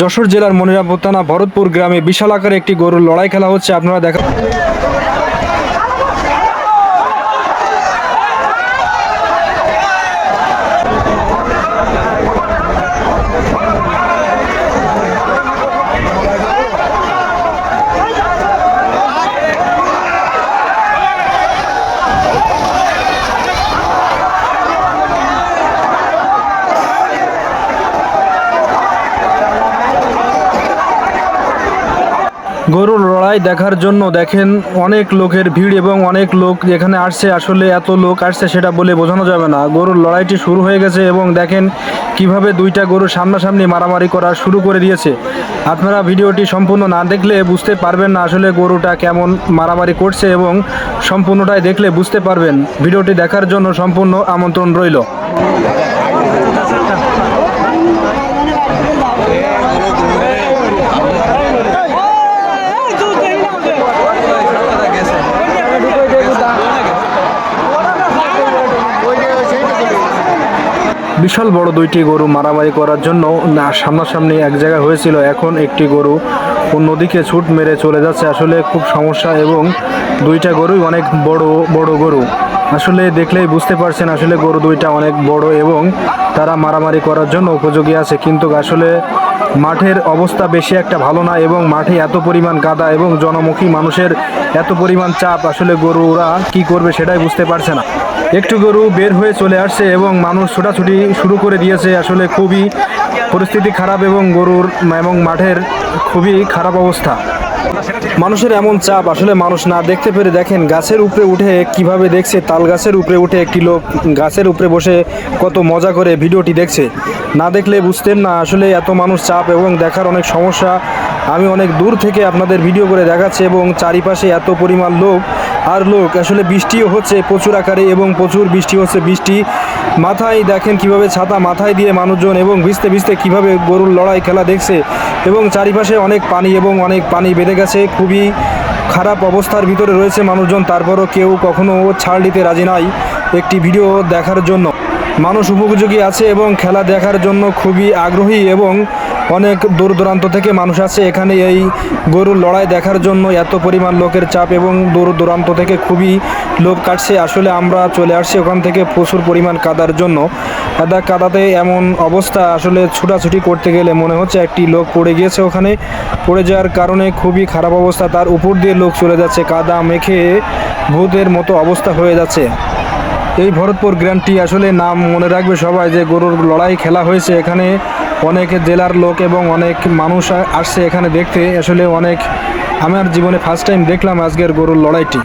যশোর জেলার মনিরামপুর ভরতপুর গ্রামে বিশাল আকারে একটি গরুর লড়াই খেলা হচ্ছে। আপনারা দেখা গরুর লড়াই দেখার জন্য দেখেন অনেক লোকের ভিড় এবং অনেক লোক এখানে আসছে। আসলে এত লোক আসছে সেটা বলে বোঝানো যাবে না। গরুর লড়াইটি শুরু হয়ে গেছে এবং দেখেন কীভাবে দুইটা গরু সামনাসামনি মারামারি করা শুরু করে দিয়েছে। আপনারা ভিডিওটি সম্পূর্ণ না দেখলে বুঝতে পারবেন না আসলে গরুটা কেমন মারামারি করছে এবং সম্পূর্ণটাই দেখলে বুঝতে পারবেন। ভিডিওটি দেখার জন্য সম্পূর্ণ আমন্ত্রণ রইল। বিশাল বড় দুইটি গরু মারামারি করার জন্য সামনাসামনি এক জায়গায় হয়েছিল। এখন একটি গরু অন্যদিকে ছুট মেরে চলে যাচ্ছে। আসলে খুব সমস্যা এবং দুইটা গরুই অনেক বড় বড় গরু। আসলে দেখলেই বুঝতে পারছেন, আসলে গরু দুইটা অনেক বড় এবং তারা মারামারি করার জন্য উপযোগী আছে। কিন্তু আসলে মাঠের অবস্থা বেশি একটা ভালো না এবং মাঠে এত পরিমাণ কাদা এবং জনমুখী মানুষের এত পরিমাণ চাপ, আসলে গরুরা কি করবে সেটাই বুঝতে পারছে না। একটু গরু বের হয়ে চলে আসছে এবং মানুষ ছোটাছুটি শুরু করে দিয়েছে। আসলে খুবই পরিস্থিতি খারাপ এবং গরুর এবং মাঠের খুবই খারাপ অবস্থা। মানুষের এমন চাপ, আসলে মানুষ না দেখতে পেরে দেখেন গাছের উপরে উঠে কীভাবে দেখছে, তাল গাছের উপরে উঠে একটি লোক গাছের উপরে বসে কত মজা করে ভিডিওটি দেখছে। না দেখলে বুঝতেন না, আসলে এত মানুষ চাপ এবং দেখার অনেক সমস্যা। আমি অনেক দূর থেকে আপনাদের ভিডিও করে দেখাচ্ছি এবং চারিপাশে এত পরিমাণ লোক আর লোক, আসলে বৃষ্টিও হচ্ছে প্রচুর আকারে এবং প্রচুর বৃষ্টি হচ্ছে। বৃষ্টি মাথায় দেখেন কীভাবে ছাতা মাথায় দিয়ে মানুষজন এবং ভিজতে ভিজতে কীভাবে গরুর লড়াই খেলা দেখছে এবং চারিপাশে অনেক পানি এবং অনেক পানি বেড়ে গেছে। খুবই খারাপ অবস্থার ভিতরে রয়েছে মানুষজন, তারপরও কেউ কখনো ছাড় দিতে রাজি নাই একটি ভিডিও দেখার জন্য। মানুষ উপযোগী আছে এবং খেলা দেখার জন্য খুবই আগ্রহী এবং অনেক দূর দূরান্ত থেকে মানুষ আছে এখানে এই গরুর লড়াই দেখার জন্য এত পরিমাণ লোকের চাপ এবং দূর দূরান্ত থেকে খুবই লোক কাটছে। আসলে আমরা চলে আসছি ওখান থেকে প্রচুর পরিমাণ কাদার জন্য। কাদা, কাদাতে এমন অবস্থা আসলে ছুটাছুটি করতে গেলে মনে হচ্ছে একটি লোক পড়ে গিয়েছে ওখানে। পড়ে যাওয়ার কারণে খুবই খারাপ অবস্থা। তার উপর দিয়ে লোক চলে যাচ্ছে। কাদা মেখে ভূতের মতো অবস্থা হয়ে যাচ্ছে। এই ভরতপুর গ্র্যান্ডটি আসলে নাম মনে রাখবে সবাই যে গরুর লড়াই খেলা হয়েছে এখানে। অনেক জেলার লোক এবং অনেক মানুষ আসছে এখানে দেখতে। আসলে অনেক, আমার জীবনে ফার্স্ট টাইম দেখলাম আজকের গরুর লড়াইটি।